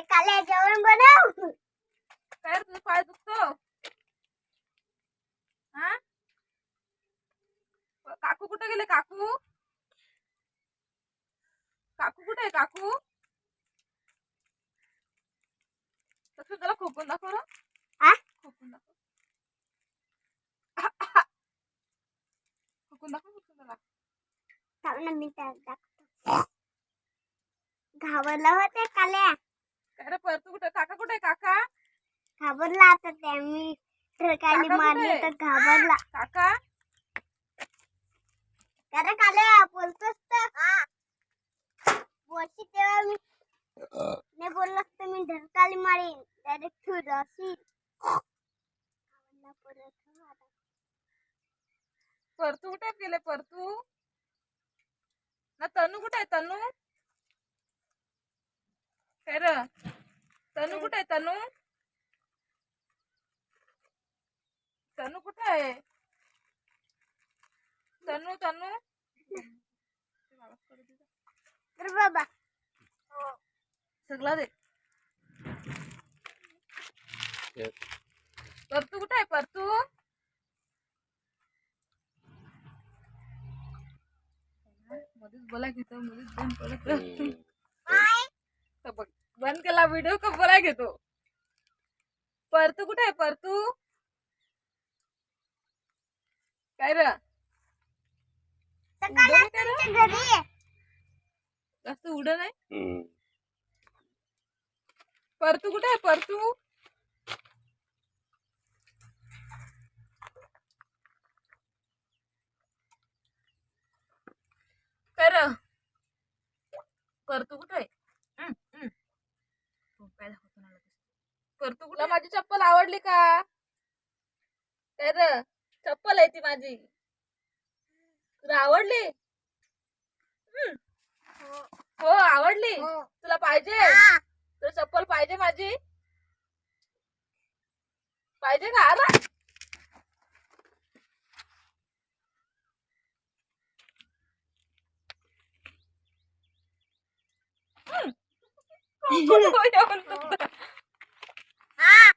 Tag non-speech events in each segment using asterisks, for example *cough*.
काले जेवण बनव. काय तुझा पाय दुखतो? हा? काकू कुठे गेले काकू? काकू कुठे आहे काकू? तसं त्याला खोकून दाखव ना. आ? खोकून दाखव. खोकून दाखव फक्त त्याला मी घाबरला होते काल्या. काय रे परतू कुठे? काका कुठे काका? घाबरला आता त्या मी. ट्रकाने काका मारली कुठे? तर घाबरला. काका? अरे काल्या बोलतोस तर. बोलशी तेव्हा मी. नाही बोललास तर मी धरकाली मारीन. डायरेक्ट तू रसी परतू कुठे गेले? परतू ना तनू कुठे आहे? तनू? काय र तनू कुठे आहे तनू? तनू कुठे आहे? तनू तनू? बाबा. हो. सगळा दे. परतू कुठे आहे परतू? मध्येच बोला घेतो मध्येच बंद पडत तर बंद केला व्हिडिओ का बोला घेतो. परतू कुठे आहे परतू? काय र. जास्त उड नाही. परतू कुठे आहे परतू कर परतू कुठे आहे हम्म, हम्म. झोपाय दाखवतो ना लगेच. परतू कुठे माझी चप्पल आवडली का? कर चप्पल आहे ती माझी. तुला आवडली? हम्म. हो आवडली. हो. तुला पाहिजे. तुला चप्पल पाहिजे माझी? पाहिजे का? *laughs* येऊन तुझं हा.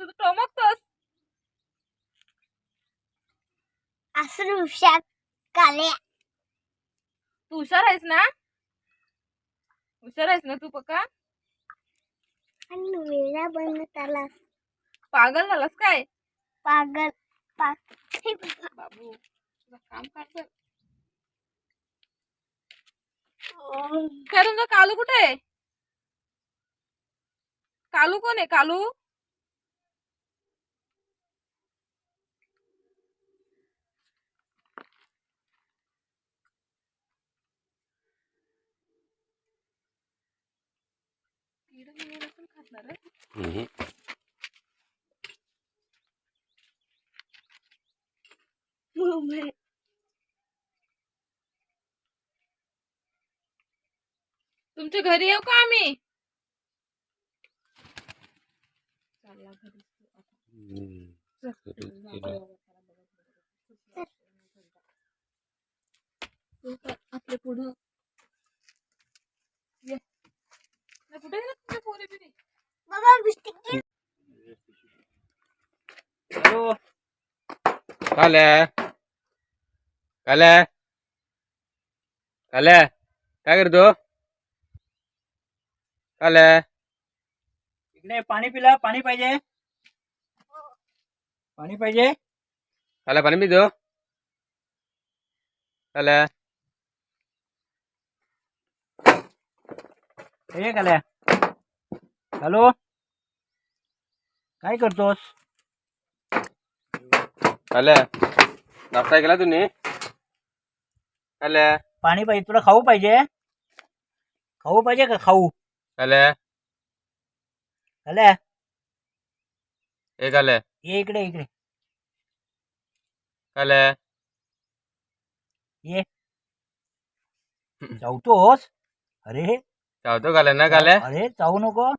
तुझं टोमकतोस असं हुशार काल्या तू हुशार आहेस ना? हुशार आहेस ना तू पक्का? आणि वेळा बनत आलास पागल झालास काय? पागल पा बाबू तुझं काम काढ कालू कुठे? आहे कालू कोण आहे? कालू? तुमच्या घरी येऊ का आम्ही? आपल्या पुढं कुठे काल्या? काल्या? काल्या? काय करतो? काल्या? इकडे पाणी पिला पाणी पाहिजे. पाणी पाहिजे. काल्या पाणी पितो. काल्या? हे काल्या. हॅलो? काय करतोस? काल्या नाश्ता केला तुम्ही? काल्या पाणी पाहिजे तुला खाऊ पाहिजे? खाऊ पाहिजे का खाऊ? काल्या काल्या हे काल्या ये इकडे इकडे. काल्या ये. चावतोस अरे. चावतो काल्या ना काल्या अरे चावू नको.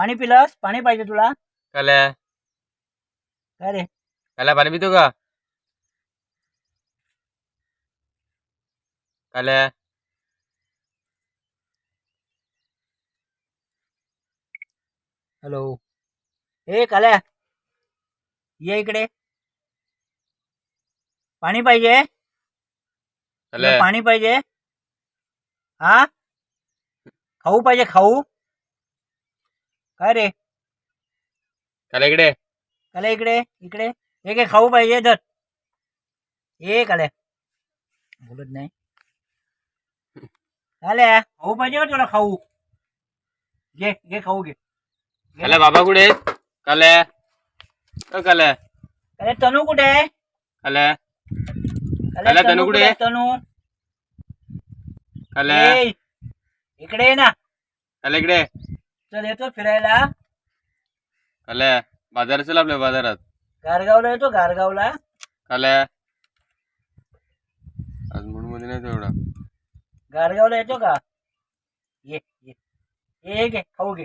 पानी पिलास पानी पाहिजे तुला। काल्या काय रे पानी पाणी पितो का काल्या हॅलो। ए काल्या ये इकडे। पानी हाँ? पाहिजे काल्या पाणी पाहिजे हा? खाऊ पाजे खाऊ। काय रे? काले इकडे. काल्या इकडे इकडे. हे काय खाऊ पाहिजे धर. ए काल्या बोलत नाही. काल्या खाऊ पाहिजे का तुला खाऊ? घे घे खाऊ घे. घे. काले बाबा कुठे आहेत? काले. अ काले. काल्या तनू कुठे आहे? काले. काल्या काल्या, तनू कुठे आहे? तनू. काले. ए, इकडे ये ना. काले इकडे. चल येतो फिरायला. काले बाजारात चल आपल्या बाजारात. गारगावला येतो गारगावला. काले आज मूडमध्ये नाही तेवढा. गारगावला येतो का? ये ये. ये ये घे खाऊ घे.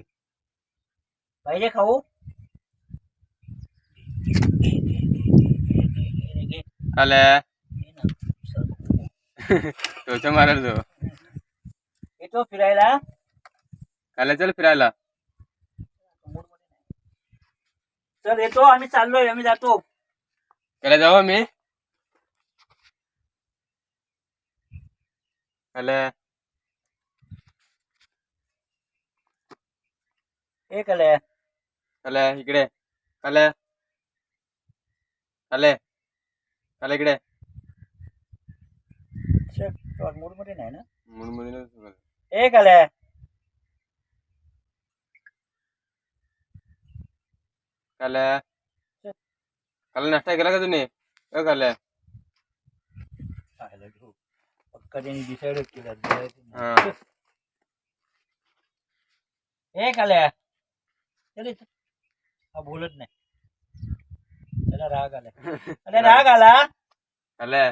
पाहिजे खाऊ? घे, घे, घे, घे, घे, घे, घे, घे. काले घे ना. चल. टोचा मारेल तो येतो फिरायला. काले चल फिरायला. चल येतो आम्ही चाललोय आम्ही जातो. काले जाऊ मी काले हे कले काले इकडे. काले काले काले इकडे. मूडमध्ये नाही ना? मूडमध्ये नाही. तू काले. कले काले काले नाश्ता केला का तुम्ही अ काले पक्का त्यांनी डिसाईड केलं हा हे काल्या चल इथं. हा बोलत नाही त्याला राग आला त्याला राग आला काले